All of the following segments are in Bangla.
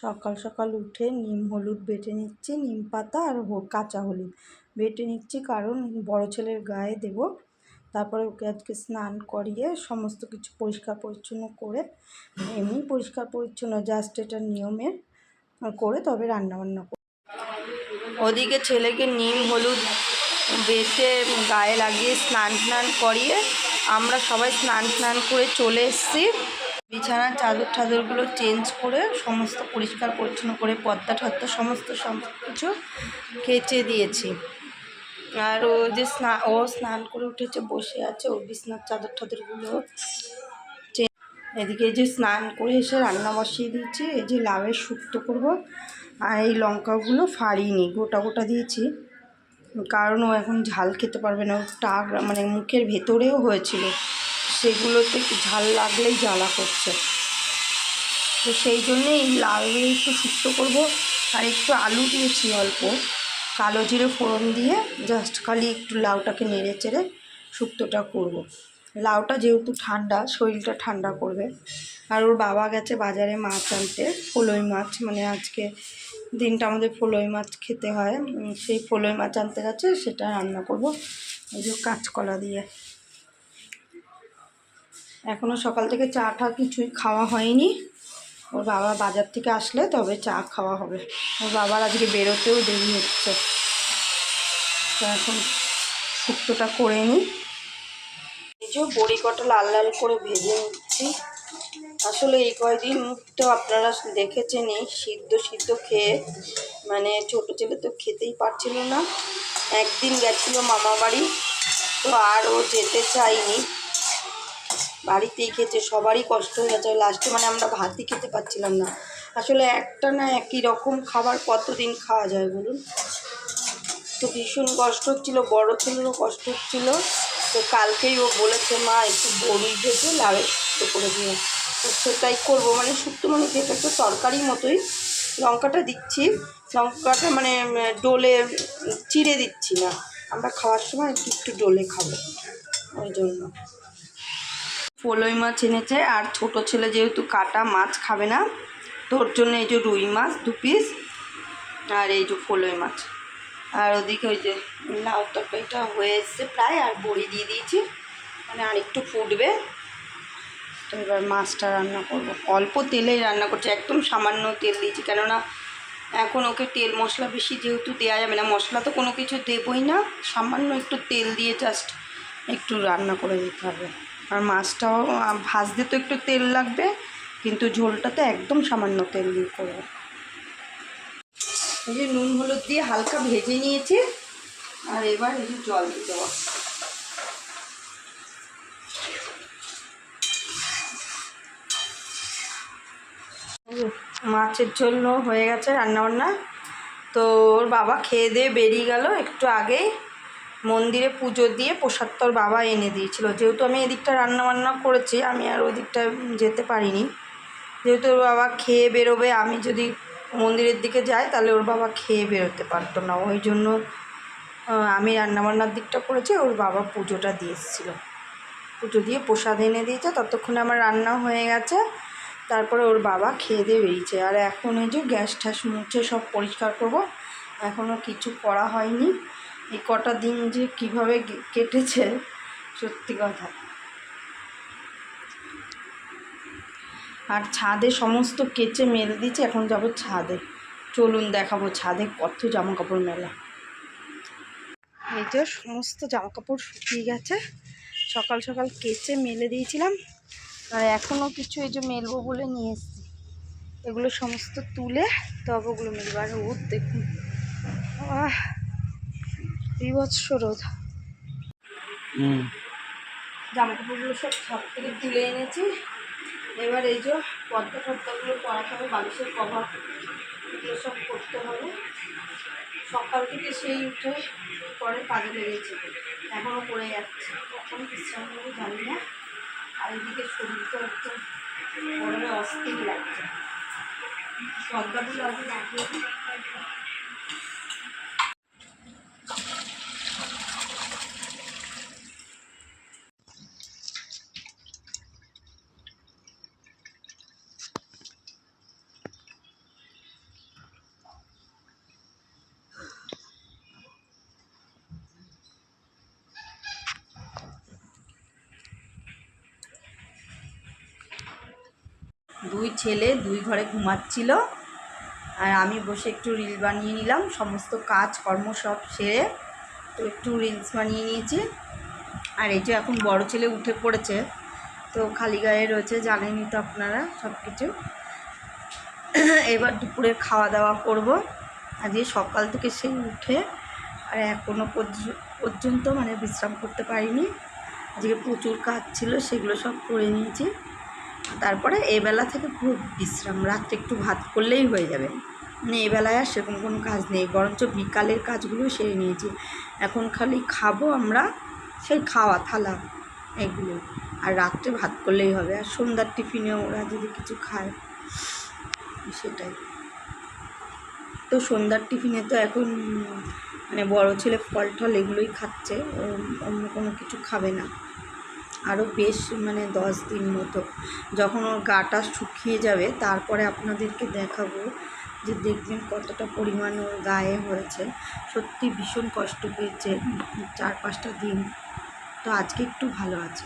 সকাল সকাল উঠে নিম হলুদ বেটে নিচ্ছি, নিম পাতা আর কাঁচা হলুদ বেটে নিচ্ছি কারণ বড় ছেলের গায়ে দেব। তারপরে ওকে আজকে স্নান করিয়ে সমস্ত কিছু পরিষ্কার পরিচ্ছন্ন করে, এমনি পরিষ্কার পরিচ্ছন্ন জাস্ট এটা নিয়মের করে তবে রান্নাবান্না করব ওদিকে ছেলেকে নিম হলুদ বেটে গায়ে লাগিয়ে স্নান টান করিয়ে আমরা সবাই স্নান টান করে চলে এসেছি। বিছানার চাদর টাদরগুলো চেঞ্জ করে সমস্ত পরিষ্কার পরিচ্ছন্ন করে পদ্মা টর্দা সমস্ত সব কিছু কেচে দিয়েছি। আর ও যে স্নান ও স্নান করে উঠেছে, বসে আছে, ওর বিছনার চাদর টাদরগুলো চে- এদিকে যে স্নান করে এসে রান্না বসিয়ে দিয়েছি, এই যে লাউয়ের শুক্তো করব আর এই লঙ্কাগুলো ফাড়িনি, গোটা গোটা দিয়েছি। কারণ ও এখন ঝাল খেতে পারবে না ওর টাক মানে মুখের ভেতরেও হয়েছিল। সেগুলোতে ঝাল লাগলেই জ্বালা করছে। তো সেই জন্যে এই লাউ একটু শুক্তো করব আর একটু আলু দিয়েছি অল্প। কালো জিরে ফোড়ন দিয়ে জাস্ট খালি একটু লাউটাকে নেড়ে চেড়ে শুক্তোটা করব। লাউটা যেহেতু ঠান্ডা, শরীরটা ঠান্ডা করবে। আর ওর বাবা গেছে বাজারে মাছ আনতে, ফলই মাছ মানে আজকে দিনটা আমাদের ফলই মাছ খেতে হয়। সেই ফলই মাছ আনতে গেছে, সেটা রান্না করব। এই যে কাঁচকলা দিয়ে। এখনও সকাল থেকে চা টা কিছুই খাওয়া হয়নি। ওর বাবা বাজার থেকে আসলে তবে চা খাওয়া হবে। ওর বাবার আজকে বেরোতেও দেরি হচ্ছে। তো এখন শুক্তোটা করে নিই এই যে বড়ি কটা লাল লাল করে ভেজে নিচ্ছি। আসলে এই কয়দিন তো আপনারা দেখেছেনই, সিদ্ধ সিদ্ধ খেয়ে মানে ছোট ছেলে তো খেতেই পারছিল না। একদিন গেছিল মামা বাড়ি তো আর ও যেতে চায়নি বাড়িতেই খেতে সবারই কষ্ট হয়ে যাচ্ছে লাস্টে মানে আমরা ভাতই খেতে পাচ্ছিলাম না। আসলে একটা না একই রকম খাবার কতদিন খাওয়া যায় বলুন? তো ভীষণ কষ্ট হচ্ছিল, বড় ছেলেরও কষ্ট হচ্ছিল। তো কালকেই ও বলেছে, মা, একটু বড়ি ভেজে লাউয়ের শুক্তো করে দিও। তো সেটাই করব। মানে শুক্তো মানে এটা একটু তরকারির মতোই, লঙ্কাটা দিচ্ছি। লঙ্কাটা মানে ডোলে চিড়ে দিচ্ছি না। আমরা খাওয়ার সময় একটু একটু ডোলে খাব। ওই জন্য। ফলই মাছ এনেছে আর ছোট ছেলে যেহেতু কাটা, মাছ খাবে না তোর জন্য এই যে রুই মাছ দু পিস আর এই যে ফলই মাছ। আর ওদিকে ওই যে লাউ তরকারিটা হয়ে এসছে প্রায়, আর বড়ি দিয়ে দিয়েছি মানে আর একটু ফুটবে। তো এবার মাছটা রান্না করব। অল্প তেলেই রান্না করছি, একদম সামান্য তেল দিয়েছি, কেননা এখন ওকে তেল মশলা বেশি যেহেতু দেওয়া যাবে না, মশলা তো কোনো কিছু দেবই না, সামান্য একটু তেল দিয়ে জাস্ট একটু রান্না করে দিতে হবে। আর মাছটাও ভাজতে তো একটু তেল লাগবে, কিন্তু ঝোলটাতে একদম সামান্য তেল দিয়ে করব। এই যে নুন হলুদ দিয়ে হালকা ভেজে নিয়েছি, আর এবার এই যে জল দিয়ে দেবো। মাছের জন্য হয়ে গেছে রান্নাবান্না। তো ওর বাবা খেয়ে দিয়ে বেরিয়ে গেল একটু আগেই। মন্দিরে পুজো দিয়ে প্রসাদ তোর বাবা এনে দিয়েছিল। যেহেতু আমি এদিকটা রান্না বান্না করেছি, আমি আর ওই দিকটা যেতে পারিনি। যেহেতু ওর বাবা খেয়ে বেরোবে, আমি যদি মন্দিরের দিকে যাই, তাহলে ওর বাবা খেয়ে বেরোতে পারতো না। ওই জন্য আমি রান্নাবান্নার দিকটা করেছি, ওর বাবা পুজোটা দিয়ে এসেছিল। পুজো দিয়ে প্রসাদ এনে দিয়েছে, ততক্ষণে আমার রান্না হয়ে গেছে। তারপরে ওর বাবা খেয়ে দিয়ে বেরিয়েছে। আর এখন এই যে গ্যাস ট্যাস মুছে সব পরিষ্কার করব এখনও কিছু করা হয়নি। এই কটা দিন যে কীভাবে কেটেছে, সত্যি কথা। আর ছাদে সমস্ত কেচে মেলে দিয়েছে, এখন যাব ছাদে। চলুন দেখাবো ছাদে কত জামা কাপড় মেলা। এই যে সমস্ত জামা কাপড় শুকিয়ে গেছে। সকাল সকাল কেচে মেলে দিয়েছিলাম। আর এখনও কিছু এই যে মেলবো বলে নিয়ে এসেছি। এগুলো সমস্ত তুলে তবে ওগুলো মেলবো। আর রোদ দেখুন। আহ বিভৎস রোদ জামা কাপড়গুলো সব ছাদ থেকে তুলে এনেছি। এবার এই যে পদ্মা টদ্মাগুলো করাতে হবে বালিশের কভার এগুলো সব করতে হবে। সকাল থেকে সেই উঠে পরে কাজে লেগেছে। এখনও করে যাচ্ছে। কখন বিশ্রাম নেব জানি না। আর এদিকে শরীরটা একদম গরমে অস্থির লাগছে। পদ্মাগুলো আগে লাগিয়ে দিই। ছেলে দুই ঘরে ঘুমাচ্ছিল। আর আমি বসে একটু রিল বানিয়ে নিলাম, সমস্ত কাজ কর্ম সব সেরে তো একটু রিলস বানিয়ে নিয়েছি। আর এই যে এখন বড় ছেলে উঠে পড়েছে, তো খালি গায়ে রয়েছে জানেনই তো আপনারা সব কিছু। এবার দুপুরে খাওয়া দাওয়া করব। আজকে সকাল থেকে সেই উঠে আর এখনও পর্যন্ত মানে বিশ্রাম করতে পারিনি। আজকে প্রচুর কাজ ছিল, সেগুলো সব করে নিয়েছি। তারপরে এবেলা থেকে খুব বিশ্রাম, রাত্রে একটু ভাত করলেই হয়ে যাবে। মানে এবেলায় আর সেরকম কোনো কাজ নেই, বরঞ্চ বিকালের কাজগুলো সেরে নিয়েছি। এখন খালি খাব আমরা, সেই খাওয়া, থালা এগুলো আর রাত্রে ভাত করলেই হবে, আর সন্ধ্যার টিফিনে ওরা যদি কিছু খায়, সেটাই। তো সন্ধ্যার টিফিনে তো এখন মানে বড় ছেলে ফল টল এগুলোই খাচ্ছে অন্য কোনো কিছু খাবে না। আরও বেশ মানে দশ দিন মতো। যখন ওর গাটা শুকিয়ে যাবে, তারপরে আপনাদেরকে দেখাবো যে দেখবেন কতটা পরিমাণ ওর গায়ে হয়েছে। সত্যি ভীষণ কষ্ট পেয়েছে চার পাঁচটা দিন। তো আজকে একটু ভালো আছে।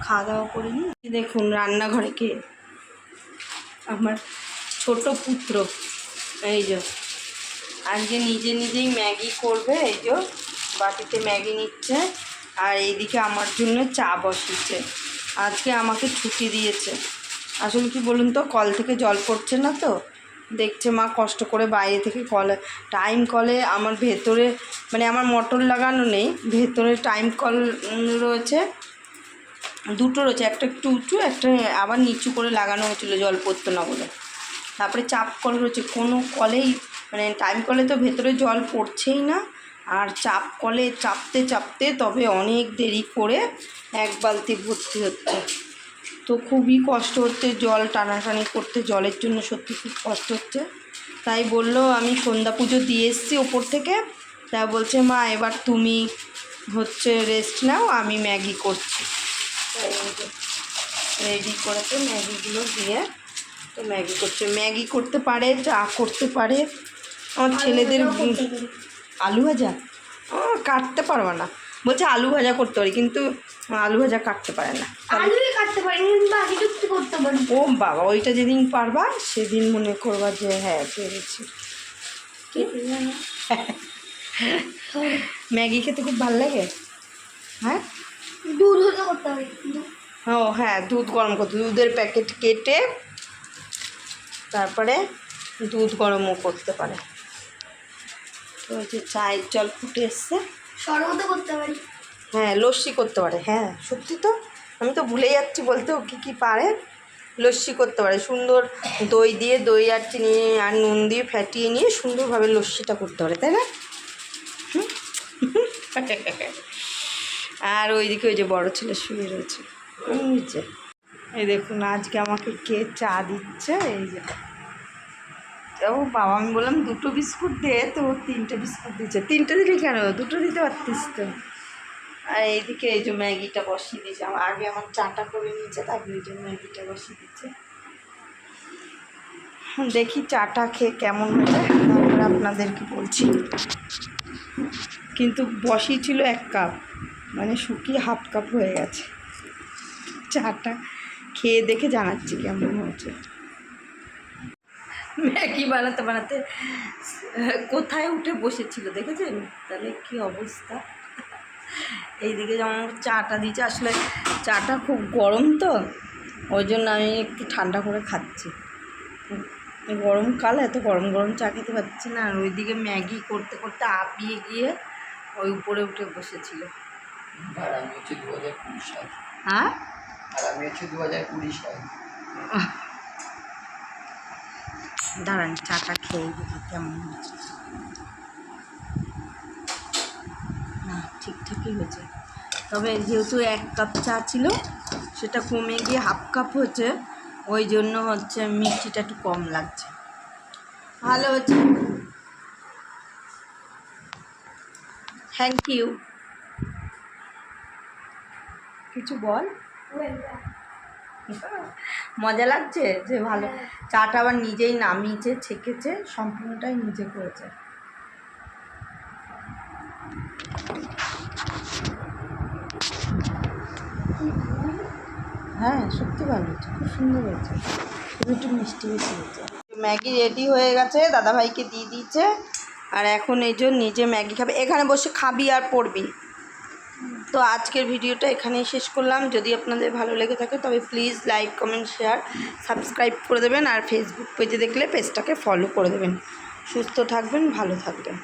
খাওয়া দাওয়া করিনি দেখুন রান্নাঘরে কে? আমার ছোট পুত্র। এই যে। আজকে নিজে নিজেই ম্যাগি করবে, এই যে। বাটিতে ম্যাগি নিচ্ছে আর এইদিকে আমার জন্য চা বসিয়েছে। আজকে আমাকে ছুটি দিয়েছে। আসলে কি বলুন তো, কল থেকে জল পড়ছে না তো? দেখছে মা কষ্ট করে বাইরে থেকে কল টাইম কলে আমার ভেতরে মানে আমার মোটর লাগানো নেই, ভেতরে টাইম কল রয়েছে, দুটো রয়েছে, একটা একটু উঁচু, একটা আবার নিচু করে লাগানো হয়েছিলো জল পড়তো না বলে। তারপরে চাপ কল রয়েছে কোনো কলেই মানে টাইম কলে তো ভেতরে জল পড়ছেই না। আর চাপ কলে চাপতে চাপতে তবে অনেক দেরি করে এক বালতি ভর্তি হচ্ছে। তো খুবই কষ্ট হচ্ছে জল টানাটানি করতে জলের জন্য সত্যি খুব কষ্ট হচ্ছে। তাই বলল আমি সন্ধ্যা পুজো দিয়ে এসেছি ওপর থেকে। তা বলছে মা এবার তুমি হচ্ছে রেস্ট নাও আমি ম্যাগি করছি। রেডি করেছে ম্যাগিগুলো দিয়ে। তো ম্যাগি করছে। ম্যাগি করতে পারে চা করতে পারে। আমার ছেলেদের আলু ভাজা? ও কাটতে পারব না। বলছে আলু ভাজা করতে পারি কিন্তু আলু ভাজা কাটতে পারে না। আলুই কাটতে পারি করতে পারি। ও বাবা ওইটা যেদিন পারবা সেদিন মনে করবা যে হ্যাঁ পেরেছি। ম্যাগি খেতে খুব ভালো লাগে? হ্যাঁ? দুধ করতে কিন্তু। ও হ্যাঁ দুধ গরম করতে দুধের প্যাকেট কেটে তারপরে দুধ গরমও করতে পারে। তো ওই যে চায়ের জল ফুটে এসছে। করতে পারি। হ্যাঁ লস্যি করতে পারে। হ্যাঁ সত্যি তো? আমি তো ভুলে যাচ্ছি বলতে ও কী কী পারে। লস্যি করতে পারে। সুন্দর দই দিয়ে দই আর চিনি আর নুন দিয়ে ফ্যাটিয়ে নিয়ে সুন্দরভাবে লস্যিটা করতে পারে তাই না? আর ওইদিকে ওই যে বড় ছেলে শুয়ে রয়েছে। এই যে। এই দেখুন আজকে আমাকে কে চা দিচ্ছে? এই যে। ও বাবা, আমি বললাম দুটো বিস্কুট দে, তো তিনটে বিস্কুট দিচ্ছে তিনটে দিলে কেন? দুটো দিতে পারতিস তো। আর এইদিকে এই যে ম্যাগিটা বসিয়ে দিয়েছে। আমার আগে আমার চাটা করে নিয়েছে, তারপরে এই যে ম্যাগিটা বসিয়ে দিচ্ছে দেখি চাটা খেয়ে কেমন হয়েছে। তারপরে আপনাদেরকে বলছি। কিন্তু বসিয়েছিল এক কাপ। মানে শুকিয়ে হাফ কাপ হয়ে গেছে। চাটা খেয়ে দেখে জানাচ্ছি কেমন হয়েছে। ম্যাগি বানাতে বানাতে? কোথায় উঠে বসেছিল দেখেছেন? তাহলে কি অবস্থা? এইদিকে যেমন চাটা দিয়েছে আসলে চাটা খুব গরম তো ওই জন্য আমি একটু ঠান্ডা করে খাচ্ছি। গরমকাল এত গরম গরম চা খেতে পারছি না আর ওইদিকে ম্যাগি করতে করতে আপিয়ে গিয়ে ওই উপরে উঠে বসেছিল। আর আমি হচ্ছে দু হাজার কুড়ি সাল। হ্যাঁ? আর আমি হচ্ছে দু হাজার কুড়ি সাল। দাঁড়ান, চাটা খেয়ে দেখি কেমন হয়েছে না ঠিকঠাকই হয়েছে। তবে যেহেতু এক কাপ চা ছিল, সেটা কমে গিয়ে হাফ কাপ হচ্ছে, ওই জন্য হচ্ছে মিষ্টিটা একটু কম লাগছে। ভালো হচ্ছে। থ্যাংক ইউ কিছু বল? মজা লাগছে যে ভালো। চাটা আবার নিজেই নামিয়েছে, ছেঁকেছে, সম্পূর্ণটাই নিজে করেছে। হ্যাঁ সত্যি ভালো হয়েছে খুব সুন্দর হয়েছে। একটু মিষ্টি মিষ্টি হয়েছে। ম্যাগি রেডি হয়ে গেছে, দাদাভাইকে দিয়ে দিয়েছে। আর এখন এই জন্য নিজে ম্যাগি খাবে। এখানে বসে খাবি আর পড়বি। তো আজকের ভিডিওটা এখানেই শেষ করলাম। যদি আপনাদের ভালো লেগে থাকে তবে please like comment share subscribe করে দেবেন আর ফেসবুক পেজে দেখলে পেজটাকে ফলো করে দেবেন। সুস্থ থাকবেন, ভালো থাকবেন।